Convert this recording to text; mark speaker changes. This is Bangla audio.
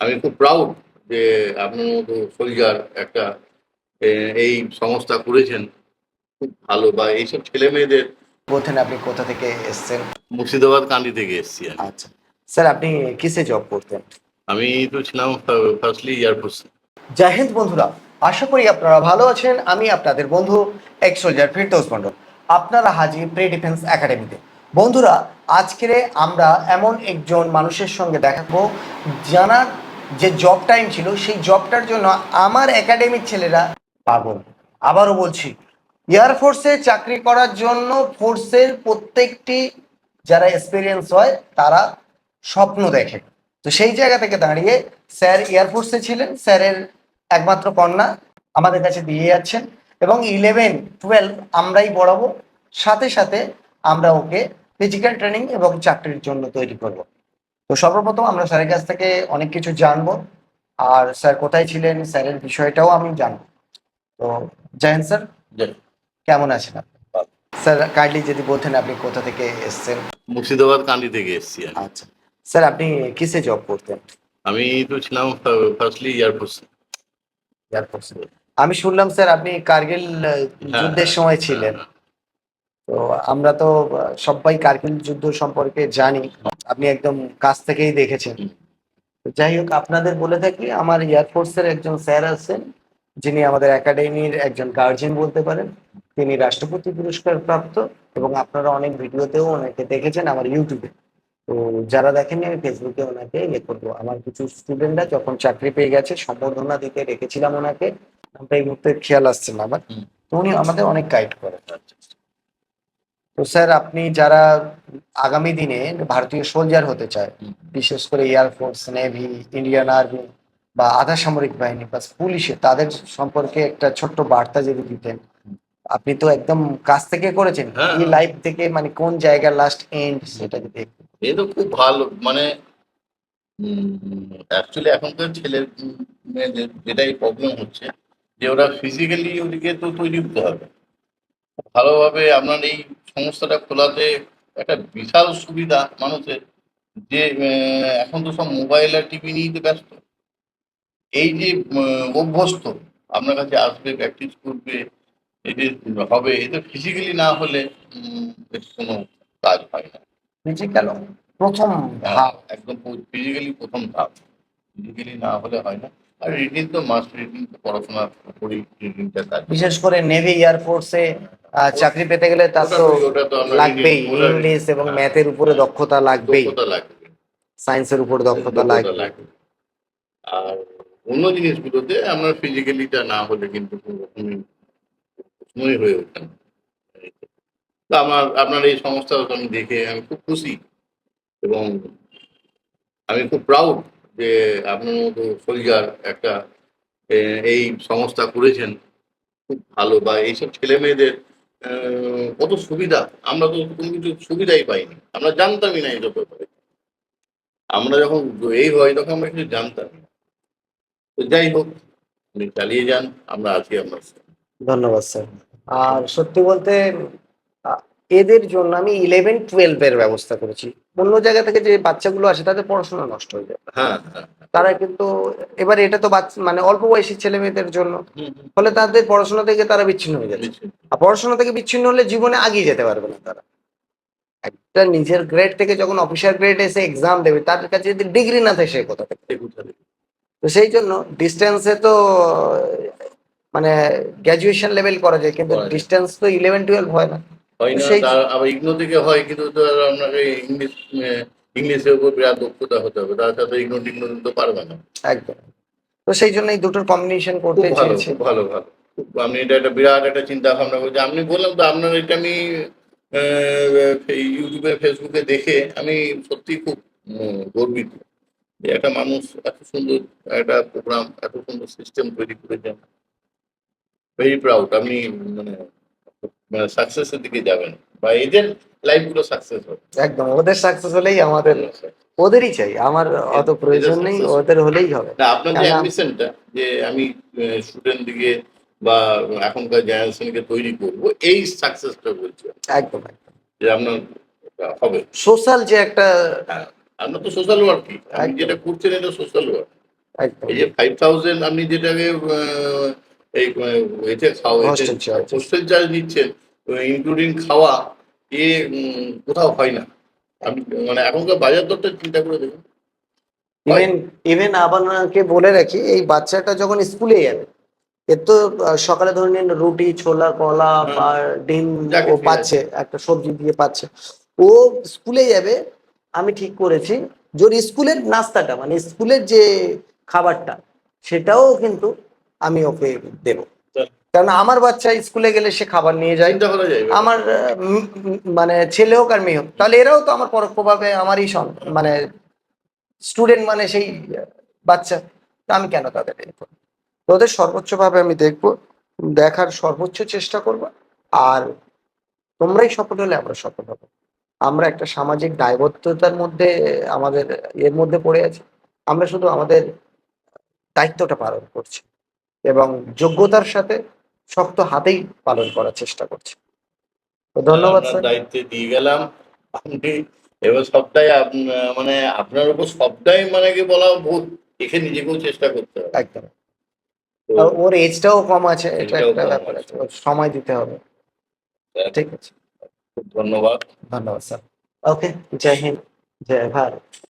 Speaker 1: আমি খুব প্রাউড যে আপনার মতো সোলজার একটা এই সংস্থা করেছেন খুব ভালো। বা এইসব ছেলে মেয়েদের
Speaker 2: বলছেন আপনি কোথা থেকে এসেছেন?
Speaker 1: মুর্শিদাবাদ কান্দি থেকে এসেছি।
Speaker 2: আচ্ছা। স্যার আপনি কিসে জব করতেন?
Speaker 1: আমি তো ছিলাম ফার্স্টলি এয়ারফোর্স
Speaker 2: জয় হিন্দ বন্ধুরা আশা করি আপনারা ভালো আছেন। আমি আপনাদের বন্ধু এক্স সোলজার ফিরদৌস মন্ডল আপনারা হাজির প্রি ডিফেন্স একাডেমিতে বন্ধুরা আজকের আমরা এমন একজন মানুষের সঙ্গে দেখাবো জানার যে জব টাইম ছিল, সেই জবটার জন্য আমার একাডেমির ছেলেরা পাগল। আবারও বলছি এয়ারফোর্সে চাকরি করার জন্য ফোর্সের প্রত্যেকটি যারা এক্সপিরিয়েন্স হয়, তারা স্বপ্ন দেখে। তো সেই জায়গা থেকে দাঁড়িয়ে স্যার এয়ারফোর্সে ছিলেন, স্যারের একমাত্র কন্যা আমাদের কাছে দিয়ে যাচ্ছেন এবং ইলেভেন টুয়েলভ আমরাই পড়াবো, সাথে সাথে আমরা ওকে ফিজিক্যাল ট্রেনিং এবং চাকরির জন্য তৈরি করব। তো সর্বপ্রথম আমরা স্যারের কাছ থেকে অনেক কিছু জানব। আর স্যার কোথায় ছিলেন স্যারের বিষয়টাও আমি জানব। তো জয়ন স্যার? কেমন আছেন আপনি? স্যার কাইন্ডলি যদি বলতেন আপনি কোথা থেকে এসেছেন?
Speaker 1: মুর্শিদাবাদ কান্দি থেকে এসেছি
Speaker 2: আচ্ছা। স্যার আপনি কিসে জব করতেন?
Speaker 1: আমি তো ছিলাম ফার্স্টলি এয়ারফোর্স
Speaker 2: এয়ারফোর্সে আমি শুনলাম স্যার আপনি কার্গিল যুদ্ধের সময় ছিলেন। তো আমরা তো সবাই কার্গিল যুদ্ধ সম্পর্কে জানি। আপনি একদম কাছ থেকেই দেখেছেন। যাই হোক, আপনাদের বলে থাকি, আমার এয়ারফোর্সের একজন স্যার আছেন, যিনি আমাদের একাডেমির একজন গার্জিয়ান বলতে পারেন। তিনি রাষ্ট্রপতি পুরস্কার প্রাপ্ত এবং আপনারা অনেক ভিডিওতেও ওনাকে দেখেছেন আমার ইউটিউবে। তো যারা দেখেনি আমি ফেসবুকে ওনাকে ইয়ে করব। আমার কিছু স্টুডেন্টরা যখন চাকরি পেয়ে গেছে, সম্বর্ধনা দিতে রেখেছিলাম ওনাকে। এই মুহূর্তে খেয়াল আসছে না আমার। তো উনি আমাদের অনেক গাইড করেন। তো স্যার আপনি যারা আগামী দিনে ভারতীয় সোলজার হতে চায় বিশেষ করে এয়ারফোর্স নেভি ইন্ডিয়ান আর্মি বা আধা সামরিক বাহিনী বা পুলিশে তাদের সম্পর্কে একটা ছোট্ট বার্তা যদি দিতেন। আপনি তো একদম কাছ থেকে করেছেন
Speaker 1: হ্যাঁ।
Speaker 2: এই লাইফ থেকে মানে কোন জায়গা লাস্ট এন্ড সেটা যদি
Speaker 1: এ তো খুব ভালো মানে অ্যাকচুয়ালি এখনকার ছেলে মেয়েদের যেটাই প্রবলেম হচ্ছে যে ওরা ফিজিক্যালি ওদিকে তো তৈরি হতে হবে। ভালোভাবে আপনার এই সংস্থাটা খোলাতে একটা বিশাল সুবিধা মানুষের যে এখন তো সব মোবাইল আর টিভি নিয়ে তো ব্যস্ত। এই যে অভ্যস্ত আপনার কাছে আসবে প্র্যাকটিস করবে এই যে হবে এটা ফিজিক্যালি না হলে কোনো কাজ হয় না।
Speaker 2: ফিজিক্যাল প্রথম ধাপ।
Speaker 1: একদম ফিজিক্যালি প্রথম ধাপ। ফিজিক্যালি না হলে হয় না। আর রিডিং তো মাস্ট রিডিং তো পড়াশোনার উপরেই কাজ।
Speaker 2: বিশেষ করে নেভি এয়ারফোর্সে চাকরি পেতে গেলে তার তো লাগবেই। ইংলিশ এবং
Speaker 1: হ্যাঁ,
Speaker 2: ম্যাথের উপরে দক্ষতা লাগবেই।
Speaker 1: দক্ষতা লাগবে।
Speaker 2: সায়েন্সের উপর দক্ষতা লাগবে।
Speaker 1: আর অন্য জিনিসগুলোতে আপনার ফিজিক্যালিটা না হলে কিন্তু কোনো রকমই প্রশ্নই হয়ে ওঠে না। তো আমার আপনার এই সংস্থা আমি দেখে আমি খুব খুশি এবং আমি খুব প্রাউড যে আপনার মতো সোলজার একটা এই সংস্থা করেছেন, খুব ভালো। বা এইসব ছেলে মেয়েদের কত সুবিধা? আমরা তো কোনো কিছু সুবিধাই পাইনি। আমরা জানতামই না এইসব ব্যাপারে। আমরা যখন এই হয় তখন আমরা কিছু জানতাম না। তো যাই হোক, আপনি চালিয়ে যান, আমরা আছি আপনার।
Speaker 2: ধন্যবাদ, স্যার। আর সত্যি বলতে এদের জন্য আমি ইলেভেন টুয়েলভ এর ব্যবস্থা করেছি। অন্য জায়গা থেকে যে বাচ্চাগুলো আসে তাদের পড়াশোনা নষ্ট হয়ে যায়।
Speaker 1: হ্যাঁ হ্যাঁ
Speaker 2: তারা কিন্তু এবার এটা তো মানে অল্প বয়সী ছেলে মেয়েদের জন্য। ফলে তাদের পড়াশোনা থেকে তারা বিচ্ছিন্ন হয়ে যাচ্ছে। আর পড়াশোনা থেকে বিচ্ছিন্ন হলে জীবনে আগিয়ে যেতে পারবে না তারা। একটা নিজের গ্রেড থেকে যখন অফিসার গ্রেড এসে এক্সাম দেবে তার কাছে যদি ডিগ্রি না থাকে সে কোথা থেকে? তো সেই জন্য ডিস্টেন্সে তো মানে গ্র্যাজুয়েশন লেভেল করা যায় কিন্তু ডিস্টেন্স তো ইলেভেন টুয়েলভ হয় না।
Speaker 1: হয় না তার আবার ইগনো থেকে হয় কিন্তু আপনাকে ইংলিশ ইংলিশের উপর বিরাট দক্ষতা হতে হবে তার সাথে ইগনো টিগনো তো পারবে না।
Speaker 2: একদম। তো সেই জন্য এই দুটোর কম্বিনেশন করতে চেয়েছি।
Speaker 1: ভালো ভালো। খুব আমি এটা একটা বিরাট একটা চিন্তা ভাবনা করছি আপনি বললাম তো আপনার এটা আমি ইউটিউবে ফেসবুকে দেখে আমি সত্যি খুব গর্বিত যে একটা মানুষ এত সুন্দর একটা প্রোগ্রাম এত সুন্দর সিস্টেম তৈরি করেছেন। ভেরি প্রাউড আপনি মানে মানে সাকসেসের দিকে যাবেন বা এদের লাইফগুলো সাকসেস হবে।
Speaker 2: একদম ওদের সাকসেস হলেই আমাদের ওদেরই চাই আমার অত প্রয়োজন নেই ওদের হলেই হবে।
Speaker 1: না আপনার যে? অ্যাম্বিশনটা যে আমি স্টুডেন্ট দিকে বা এখনকার জেনারেশনকে তৈরি করব এই সাকসেসটা বলছি।
Speaker 2: একদম একদম।
Speaker 1: যে আপনার হবে।
Speaker 2: সোশ্যাল যে একটা
Speaker 1: আপনার তো সোশ্যাল ওয়ার্ক আপনি যেটা করছেন এটা সোশ্যাল ওয়ার্ক এই যে ফাইভ থাউজেন্ড আপনি যেটাকে এই এতে খাওয়া
Speaker 2: Hostel charge।
Speaker 1: হোস্টেল চার্জ নিচ্ছেন ইনক্লুডিং খাওয়া এ কোথাও হয় না। আপনি মানে এখনকার বাজার দরটা চিন্তা করে দেখুন। হয়।
Speaker 2: ইভেন ইভেন আপনাকে বলে রাখি এই বাচ্চাটা যখন স্কুলে যাবে এর তো সকালে ধরে নিন রুটি ছোলা কলা বা ডিম
Speaker 1: যাকে
Speaker 2: ও পাচ্ছে একটা সবজি দিয়ে পাচ্ছে। ও স্কুলে যাবে আমি ঠিক করেছি। যে স্কুলের নাস্তাটা মানে স্কুলের যে খাবারটা সেটাও কিন্তু আমি ওকে দেবো।
Speaker 1: তাই।
Speaker 2: কারণ আমার বাচ্চা স্কুলে গেলে সে খাবার নিয়ে যায়। আমার মানে ছেলে হোক আর মেয়ে হোক তাহলে এরাও তো আমার পরোক্ষভাবে আমারই মানে স্টুডেন্ট মানে সেই বাচ্চা। আমি কেন তাদের? তো ওদের সর্বোচ্চভাবে আমি দেখব দেখার সর্বোচ্চ চেষ্টা করব আর তোমরাই সফল হলে আমরা সফল হব। আমরা একটা সামাজিক দায়বদ্ধতার মধ্যে আমাদের এর মধ্যে পড়ে আছি। আমরা শুধু আমাদের দায়িত্বটা পালন করছি। এবং যোগ্যতার সাথে শক্ত হাতেই পালন করার চেষ্টা করছি। তো ধন্যবাদ স্যার।
Speaker 1: দায়িত্বে দিয়ে গেলাম। আপনি এবার সবটাই মানে আপনার উপর সবটাই মানে কি বলা ভুল দেখে নিজেকেও চেষ্টা করতে হবে।
Speaker 2: একদম। ওর এজটাও কম আছে এটা একটা ব্যাপার
Speaker 1: আছে।
Speaker 2: সময় দিতে হবে। ঠিক আছে।
Speaker 1: ধন্যবাদ।
Speaker 2: ধন্যবাদ স্যার। ওকে জয় হিন্দ জয় ভারত।